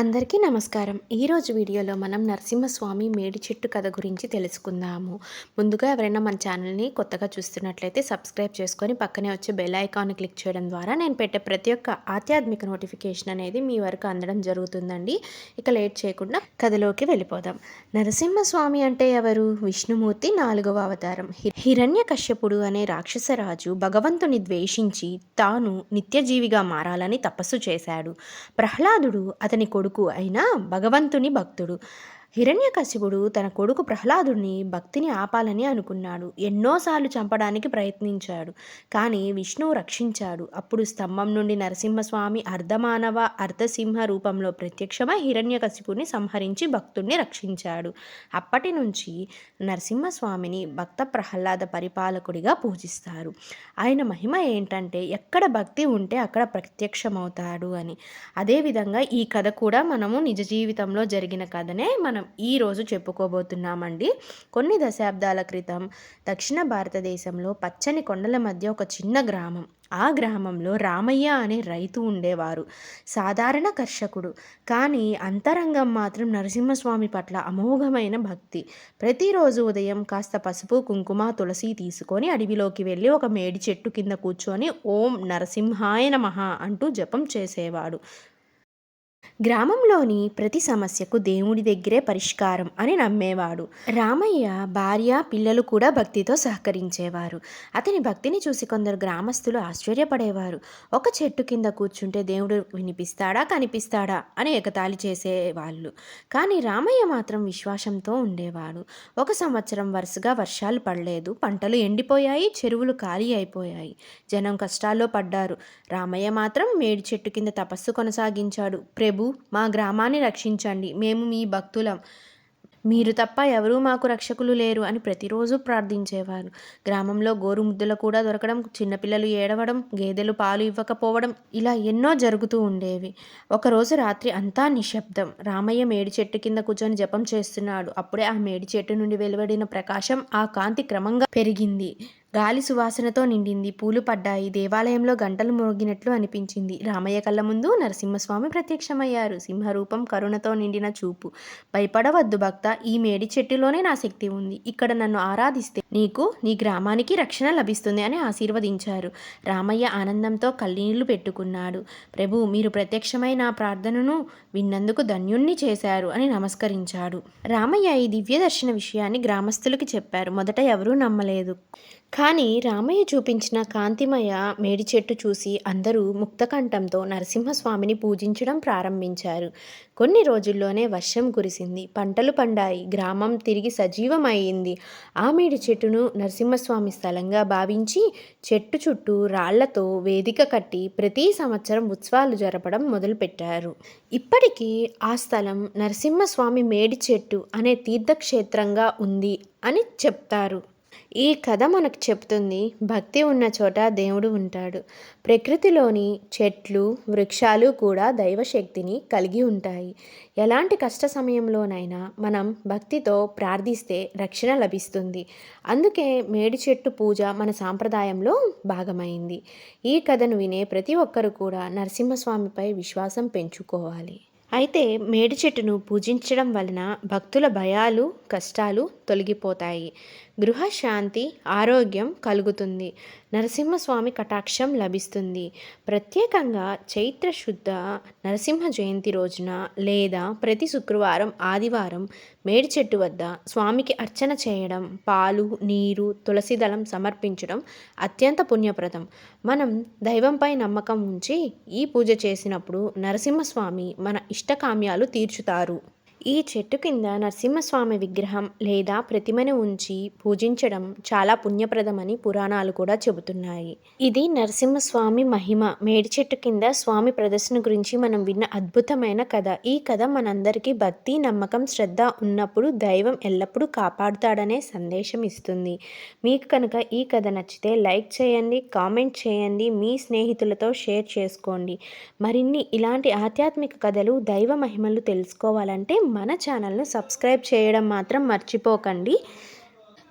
అందరికీ నమస్కారం. ఈరోజు వీడియోలో మనం నరసింహస్వామి మేడి చెట్టు కథ గురించి తెలుసుకుందాము. ముందుగా ఎవరైనా మన ఛానల్ని కొత్తగా చూస్తున్నట్లయితే సబ్స్క్రైబ్ చేసుకొని పక్కనే వచ్చే బెల్ ఐకాన్ క్లిక్ చేయడం ద్వారా నేను పెట్టే ప్రతి ఒక్క ఆధ్యాత్మిక నోటిఫికేషన్ అనేది మీ వరకు అందడం జరుగుతుందండి. ఇక లేట్ చేయకుండా కథలోకి వెళ్ళిపోదాం. నరసింహస్వామి అంటే ఎవరు? విష్ణుమూర్తి నాలుగవ అవతారం. హిరణ్య కశ్యపుడు అనే రాక్షసరాజు భగవంతుని ద్వేషించి తాను నిత్యజీవిగా మారాలని తపస్సు చేశాడు. ప్రహ్లాదుడు అతని కొడుకు అయిన భగవంతుని భక్తుడు. హిరణ్యకశిపుడు తన కొడుకు ప్రహ్లాదుడిని భక్తిని ఆపాలని అనుకున్నాడు. ఎన్నోసార్లు చంపడానికి ప్రయత్నించాడు. కానీ విష్ణువు రక్షించాడు. అప్పుడు స్తంభం నుండి నరసింహస్వామి అర్ధమానవ అర్ధసింహ రూపంలో ప్రత్యక్షమై హిరణ్యకశిపుని సంహరించి భక్తుణ్ణి రక్షించాడు. అప్పటి నుంచి నరసింహస్వామిని భక్త ప్రహ్లాద పరిపాలకుడిగా పూజిస్తారు. ఆయన మహిమ ఏంటంటే ఎక్కడ భక్తి ఉంటే అక్కడ ప్రత్యక్షమవుతాడు అని. అదేవిధంగా ఈ కథ కూడా మనము నిజ జీవితంలో జరిగిన కథనే మనం మనం ఈరోజు చెప్పుకోబోతున్నామండి. కొన్ని దశాబ్దాల క్రితం దక్షిణ భారతదేశంలో పచ్చని కొండల మధ్య ఒక చిన్న గ్రామం. ఆ గ్రామంలో రామయ్య అనే రైతు ఉండేవారు. సాధారణ కర్షకుడు. కానీ అంతరంగం మాత్రం నరసింహస్వామి పట్ల అమోఘమైన భక్తి. ప్రతిరోజు ఉదయం కాస్త పసుపు కుంకుమ తులసి తీసుకొని అడవిలోకి వెళ్ళి ఒక మేడి చెట్టు కింద కూర్చొని ఓం నరసింహాయ నమః అంటూ జపం చేసేవాడు. గ్రామంలోని ప్రతి సమస్యకు దేవుడి దగ్గరే పరిష్కారం అని నమ్మేవాడు. రామయ్య భార్య పిల్లలు కూడా భక్తితో సహకరించేవారు. అతని భక్తిని చూసి కొందరు గ్రామస్తులు ఆశ్చర్యపడేవారు. ఒక చెట్టు కింద కూర్చుంటే దేవుడు వినిపిస్తాడా కనిపిస్తాడా అని ఎగతాళి చేసేవాళ్ళు. కానీ రామయ్య మాత్రం విశ్వాసంతో ఉండేవాడు. ఒక సంవత్సరం వరుసగా వర్షాలు పడలేదు. పంటలు ఎండిపోయాయి చెరువులు ఖాళీ అయిపోయాయి. జనం కష్టాల్లో పడ్డారు. రామయ్య మాత్రం మేడి చెట్టు కింద తపస్సు కొనసాగించాడు. ప్రభు మా గ్రామాన్ని రక్షించండి. మేము మీ భక్తులం. మీరు తప్ప ఎవరూ మాకు రక్షకులు లేరు అని ప్రతిరోజు ప్రార్థించేవారు. గ్రామంలో గోరు ముద్దలు కూడా దొరకడం చిన్నపిల్లలు ఏడవడం గేదెలు పాలు ఇవ్వకపోవడం ఇలా ఎన్నో జరుగుతూ ఉండేవి. ఒకరోజు రాత్రి అంతా నిశ్శబ్దం. రామయ్య మేడి చెట్టు కింద కూర్చొని జపం చేస్తున్నాడు. అప్పుడే ఆ మేడి చెట్టు నుండి వెలువడిన ప్రకాశం ఆ కాంతి క్రమంగా పెరిగింది. గాలి సువాసనతో నిండింది పూలు పడ్డాయి దేవాలయంలో గంటలు మోగినట్లు అనిపించింది. రామయ్య కళ్ళ ముందు నరసింహస్వామి ప్రత్యక్షమయ్యారు. సింహరూపం కరుణతో నిండిన చూపు. భయపడవద్దు భక్త ఈ మేడి చెట్టులోనే నా శక్తి ఉంది. ఇక్కడ నన్ను ఆరాధిస్తే నీకు నీ గ్రామానికి రక్షణ లభిస్తుంది అని ఆశీర్వదించారు. రామయ్య ఆనందంతో కళ్ళీళ్ళు పెట్టుకున్నాడు. ప్రభు మీరు ప్రత్యక్షమై నా ప్రార్థనను విన్నందుకు ధన్యుణ్ణి చేశారు అని నమస్కరించాడు. రామయ్య ఈ దివ్య దర్శన విషయాన్ని గ్రామస్తులకి చెప్పారు. మొదట ఎవరూ నమ్మలేదు. కానీ రామయ్య చూపించిన కాంతిమయ మేడి చెట్టు చూసి అందరూ ముక్తకంఠంతో నరసింహస్వామిని పూజించడం ప్రారంభించారు. కొన్ని రోజుల్లోనే వర్షం కురిసింది. పంటలు పండాయి. గ్రామం తిరిగి సజీవమైంది. ఆ మేడి చెట్టు చెట్టును నరసింహస్వామి స్థలంగా భావించి చెట్టు చుట్టూ రాళ్ళతో వేదిక కట్టి ప్రతి సంవత్సరం ఉత్సవాలు జరపడం మొదలుపెట్టారు. ఇప్పటికీ ఆ స్థలం నరసింహస్వామి మేడి చెట్టు అనే తీర్థక్షేత్రంగా ఉంది అని చెప్తారు. ఈ కథ మనకు చెప్తుంది భక్తి ఉన్న చోట దేవుడు ఉంటాడు. ప్రకృతిలోని చెట్లు వృక్షాలు కూడా దైవశక్తిని కలిగి ఉంటాయి. ఎలాంటి కష్ట సమయంలోనైనా మనం భక్తితో ప్రార్థిస్తే రక్షణ లభిస్తుంది. అందుకే మేడి చెట్టు పూజ మన సాంప్రదాయంలో భాగమైంది. ఈ కథను వినే ప్రతి ఒక్కరు కూడా నరసింహస్వామిపై విశ్వాసం పెంచుకోవాలి. అయితే మేడి చెట్టును పూజించడం వలన భక్తుల భయాలు కష్టాలు తొలగిపోతాయి. గృహశాంతి ఆరోగ్యం కలుగుతుంది. నరసింహస్వామి కటాక్షం లభిస్తుంది. ప్రత్యేకంగా చైత్ర శుద్ధ నరసింహ జయంతి రోజున లేదా ప్రతి శుక్రవారం ఆదివారం మేడి చెట్టు వద్ద స్వామికి అర్చన చేయడం పాలు నీరు తులసిదళం సమర్పించడం అత్యంత పుణ్యప్రదం. మనం దైవంపై నమ్మకం ఉంచి ఈ పూజ చేసినప్పుడు నరసింహస్వామి మన ఇష్టకామ్యాలు తీర్చుతారు. ఈ చెట్టు కింద నరసింహస్వామి విగ్రహం లేదా ప్రతిమను ఉంచి పూజించడం చాలా పుణ్యప్రదమని పురాణాలు కూడా చెబుతున్నాయి. ఇది నరసింహస్వామి మహిమ. మేడి చెట్టు కింద స్వామి ప్రదర్శన గురించి మనం విన్న అద్భుతమైన కథ. ఈ కథ మనందరికీ భక్తి నమ్మకం శ్రద్ధ ఉన్నప్పుడు దైవం ఎల్లప్పుడూ కాపాడుతాడనే సందేశం ఇస్తుంది. మీకు కనుక ఈ కథ నచ్చితే లైక్ చేయండి కామెంట్ చేయండి మీ స్నేహితులతో షేర్ చేసుకోండి. మరిన్ని ఇలాంటి ఆధ్యాత్మిక కథలు దైవ మహిమలు తెలుసుకోవాలంటే మన ఛానల్ను సబ్స్క్రైబ్ చేయడం మాత్రం మర్చిపోకండి.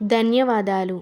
ధన్యవాదాలు.